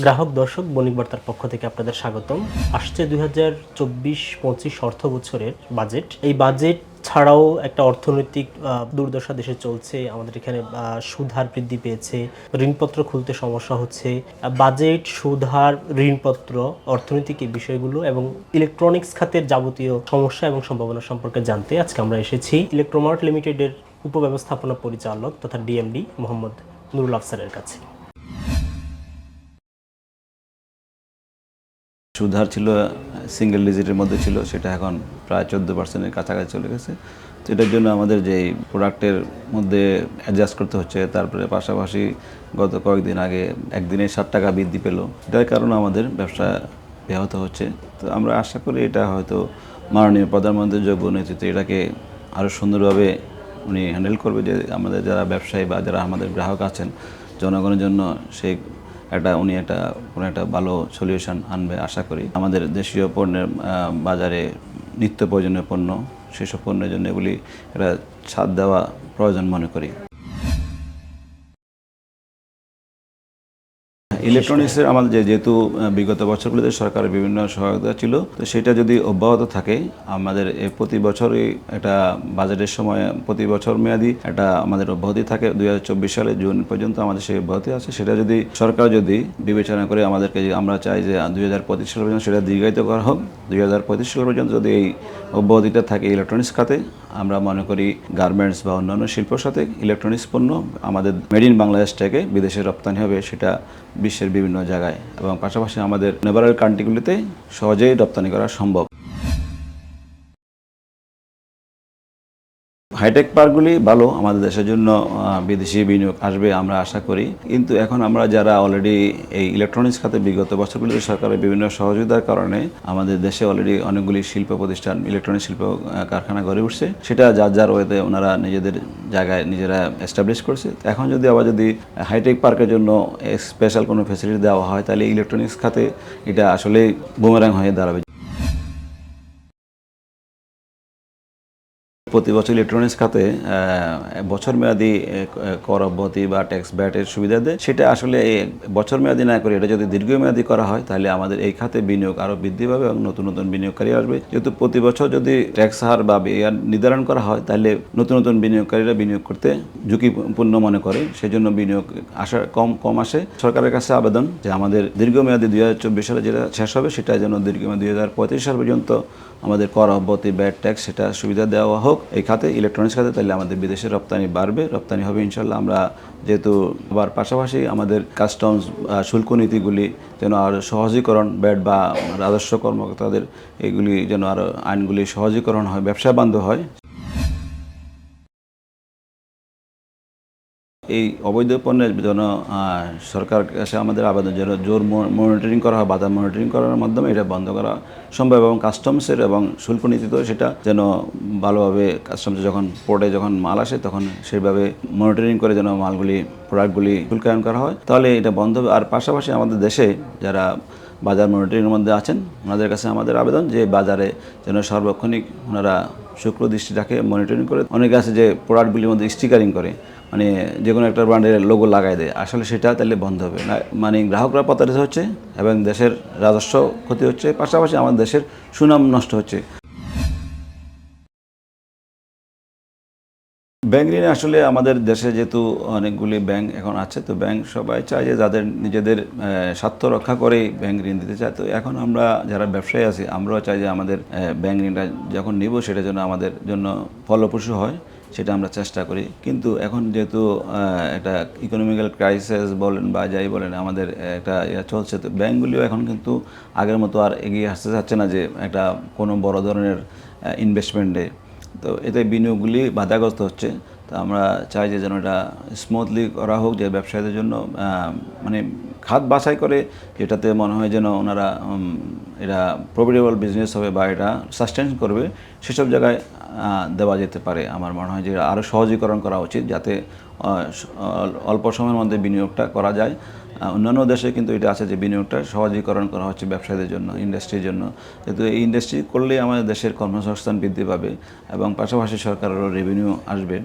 গ্রাহক, দর্শক বণিক বার্তার পক্ষ থেকে আপনাদের স্বাগতম। আসছে দুই হাজার চব্বিশ পঁচিশ অর্থ বছরের বাজেট। এই বাজেট ছাড়াও একটা অর্থনৈতিক দুর্দশা দেশে চলছে। আমাদের এখানে সুদহার বৃদ্ধি পেয়েছে, ঋণপত্র খুলতে সমস্যা হচ্ছে। বাজেট, সুদহার, ঋণপত্র, অর্থনৈতিক এই বিষয়গুলো এবং ইলেকট্রনিক্স খাতের যাবতীয় সমস্যা এবং সম্ভাবনা সম্পর্কে জানতে আজকে আমরা এসেছি। ইলেকট্রোমার্ট লিমিটেডের উপব্যবস্থাপনা পরিচালক তথা ডিএমডি মোহাম্মদ নুরুল আফসারের কাছে। সুধার ছিল সিঙ্গেল ডিজিটের মধ্যে ছিল, সেটা এখন প্রায় চোদ্দ পার্সেন্টের কাছাকাছি চলে গেছে। তো এটার জন্য আমাদের যেই প্রোডাক্টের মধ্যে অ্যাডজাস্ট করতে হচ্ছে, তারপরে পাশাপাশি গত কয়েকদিন আগে একদিনে ষাট টাকা বৃদ্ধি পেল। এটার কারণে আমাদের ব্যবসা ব্যাহত হচ্ছে। তো আমরা আশা করি এটা হয়তো মাননীয় প্রধানমন্ত্রীর যোগ্য নেতৃত্বে এটাকে আরও সুন্দরভাবে উনি হ্যান্ডেল করবে যে আমাদের যারা ব্যবসায়ী বা যারা আমাদের গ্রাহক আছেন, জনগণের জন্য সেই একটা, উনি একটা, কোনো একটা ভালো সলিউশন আনবে আশা করি। আমাদের দেশীয় পণ্যের বাজারে নিত্য প্রয়োজনীয় পণ্য, সেসব পণ্যের জন্য এগুলি একটা ছাদ দেওয়া প্রয়োজন মনে করি। ইলেকট্রনিক্সের আমাদের যে যেহেতু বিগত বছরগুলিতে সরকারের বিভিন্ন সহায়তা ছিল তো সেটা যদি অব্যাহত থাকে আমাদের এ প্রতি বছরই একটা বাজেটের সময় প্রতি বছর মেয়াদি একটা আমাদের অব্যাহতি থাকে। দুই হাজার চব্বিশ সালে জুন পর্যন্ত আমাদের সেই অব্যাহতি আছে। সেটা যদি সরকার যদি বিবেচনা করে আমাদেরকে যে আমরা চাই যে দুই হাজার পঁচিশ সাল পর্যন্ত সেটা দীর্ঘায়িত করা হোক দুই হাজার পঁচিশ সাল পর্যন্ত যদি এই অব্যাহতিটা থাকে ইলেকট্রনিক্স খাতে আমরা মনে করি গার্মেন্টস বা অন্যান্য শিল্পর সাথে ইলেকট্রনিক্স পণ্য আমাদের মেড ইন বাংলাদেশ থেকে বিদেশে রপ্তানি হবে সেটা বিশ্বের বিভিন্ন জায়গায় এবং পাশাপাশি আমাদের নেবারের কান্ট্রিগুলিতে সহজেই রপ্তানি করা সম্ভব। হাইটেক পার্কগুলি ভালো, আমাদের দেশের জন্য বিদেশি বিনিয়োগ আসবে আমরা আশা করি। কিন্তু এখন আমরা যারা অলরেডি এই ইলেকট্রনিক্স খাতে বিগত বছরগুলিতে সরকারের বিভিন্ন সহযোগিতার কারণে আমাদের দেশে অলরেডি অনেকগুলি শিল্প প্রতিষ্ঠান ইলেকট্রনিক শিল্প কারখানা গড়ে উঠছে। সেটা যার যার ওয়েতে ওনারা নিজেদের জায়গায় নিজেরা এস্টাবলিশ করছে। এখন যদি আবার যদি হাইটেক পার্কের জন্য স্পেশাল কোনো ফেসিলিটি দেওয়া হয়, তাহলে ইলেকট্রনিক্স খাতে এটা আসলে বুমেরাং হয়ে দাঁড়াবে। প্রতি বছর ইলেকট্রনিক্স খাতে বছর মেয়াদি কর অব্যাহতি বা ট্যাক্স ব্যাটের সুবিধা দেয়। সেটা আসলে বছর মেয়াদি না করে এটা যদি দীর্ঘমেয়াদী করা হয়, তাহলে আমাদের এই খাতে বিনিয়োগ আরও বৃদ্ধি পাবে এবং নতুন নতুন বিনিয়োগকারী আসবে। যেহেতু প্রতি বছর যদি ট্যাক্স হার বা নির্ধারণ করা হয়, তাহলে নতুন নতুন বিনিয়োগকারীরা বিনিয়োগ করতে ঝুঁকিপূর্ণ মনে করে। সেজন্য বিনিয়োগ আসা কম কম আসে। সরকারের কাছে আবেদন যে আমাদের দীর্ঘমেয়াদী দুই হাজার চব্বিশ সালে যেটা শেষ হবে, সেটা যেন দীর্ঘমেয়াদী দুই হাজার পঁয়ত্রিশ সাল পর্যন্ত আমাদের কর অব্যাহতি ব্যাট ট্যাক্স সেটা সুবিধা দেওয়া হোক। এই খাতে ইলেকট্রনিক্স খাতে তাহলে আমাদের বিদেশে রপ্তানি বাড়বে। রপ্তানি হবে ইনশাল্লাহ আমরা যেহেতু আবার পাশাপাশি আমাদের কাস্টমস শুল্ক নীতিগুলি যেন আরও সহজীকরণ, ব্যাট বা রাজস্ব কর্মকর্তাদের এগুলি যেন আরও আইনগুলি সহজীকরণ হয়, ব্যবসা বান্ধব হয় এই অবৈধ পণ্যের জন্য সরকার কাছে আমাদের আবেদন যেন জোর মনিটরিং করা হয় বাজার মনিটরিং করার মাধ্যমে এটা বন্ধ করা সম্ভব এবং কাস্টমসের এবং শুল্ক নীতিতেও সেটা যেন ভালোভাবে কাস্টমসে যখন পোর্টে যখন মাল আসে, তখন সেইভাবে মনিটরিং করে যেন মালগুলি প্রোডাক্টগুলি শুল্কায়ন করা হয়। তাহলে এটা বন্ধ আর পাশাপাশি আমাদের দেশে যারা বাজার মনিটরিংয়ের মধ্যে আছেন, ওনাদের কাছে আমাদের আবেদন যে বাজারে যেন সার্বক্ষণিক ওনারা শুক্র দৃষ্টি রাখে মনিটরিং করে। অনেকে আছে যে প্রোডাক্টগুলির মধ্যে স্টিকারিং করে। মানে যে কোনো একটা ব্র্যান্ডের লোগো লাগাই দেয়। আসলে সেটা তাহলে বন্ধ হবে। না মানে গ্রাহকরা প্রতারিত হচ্ছে এবং দেশের রাজস্ব ক্ষতি হচ্ছে, পাশাপাশি আমাদের দেশের সুনাম নষ্ট হচ্ছে। ব্যাংক ঋণে আসলে আমাদের দেশে যেহেতু অনেকগুলি ব্যাংক এখন আছে, তো ব্যাংক সবাই চায় যে যাদের নিজেদের স্বার্থ রক্ষা করেই ব্যাংক ঋণ দিতে চায়। তো এখন আমরা যারা ব্যবসায়ী আছি, আমরাও চাই যে আমাদের ব্যাংক ঋণটা যখন নিব, সেটা যেন আমাদের জন্য ফলপ্রসূ হয়। সেটা আমরা চেষ্টা করি। কিন্তু এখন যেহেতু একটা ইকোনমিক্যাল ক্রাইসিস বলেন বা যাই বলেন, আমাদের একটা ইয়ে চলছে, তো ব্যাঙ্কগুলিও এখন কিন্তু আগের মতো আর এগিয়ে আসতে চাচ্ছে না যে একটা কোনো বড় ধরনের ইনভেস্টমেন্টে তো এতে বিনিয়োগগুলি বাধাগ্রস্ত হচ্ছে। তো আমরা চাই যে যেন এটা স্মুথলি করা হোক, যে ব্যবসায়ীদের জন্য মানে খাত বাছাই করে, যেটাতে মনে হয় যেন ওনারা এটা প্রফিটেবল বিজনেস হবে বা এটা সাস্টেন করবে, সেসব জায়গায় দেওয়া যেতে পারে। আমার মনে হয় যে আরও সহজীকরণ করা উচিত, যাতে অল্প সময়ের মধ্যে বিনিয়োগটা করা যায়। অন্যান্য দেশে কিন্তু এটা আছে যে বিনিয়োগটা সহজীকরণ করা হচ্ছে ব্যবসায়ীদের জন্য ইন্ডাস্ট্রির জন্য। যেহেতু এই ইন্ডাস্ট্রি করলেই আমাদের দেশের কর্মসংস্থান বৃদ্ধি পাবে এবং পাশাপাশি সরকারেরও রেভিনিউ আসবে।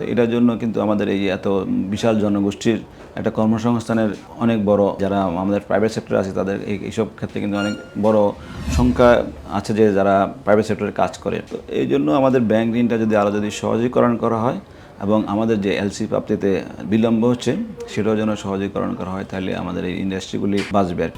তো এটার জন্য কিন্তু আমাদের এই এত বিশাল জনগোষ্ঠীর একটা কর্মসংস্থানের অনেক বড় যারা আমাদের প্রাইভেট সেক্টর আছে, তাদের এই- এইসব ক্ষেত্রে কিন্তু অনেক বড় সংখ্যা আছে যে যারা প্রাইভেট সেক্টরে কাজ করে তো এই জন্য আমাদের ব্যাংক ঋণটা যদি আরও যদি সহজীকরণ করা হয় এবং আমাদের যে এলসি প্রাপ্তিতে বিলম্ব হচ্ছে, সেটাও যেন সহজীকরণ করা হয়, তাহলে আমাদের এই ইন্ডাস্ট্রিগুলি বাঁচবে।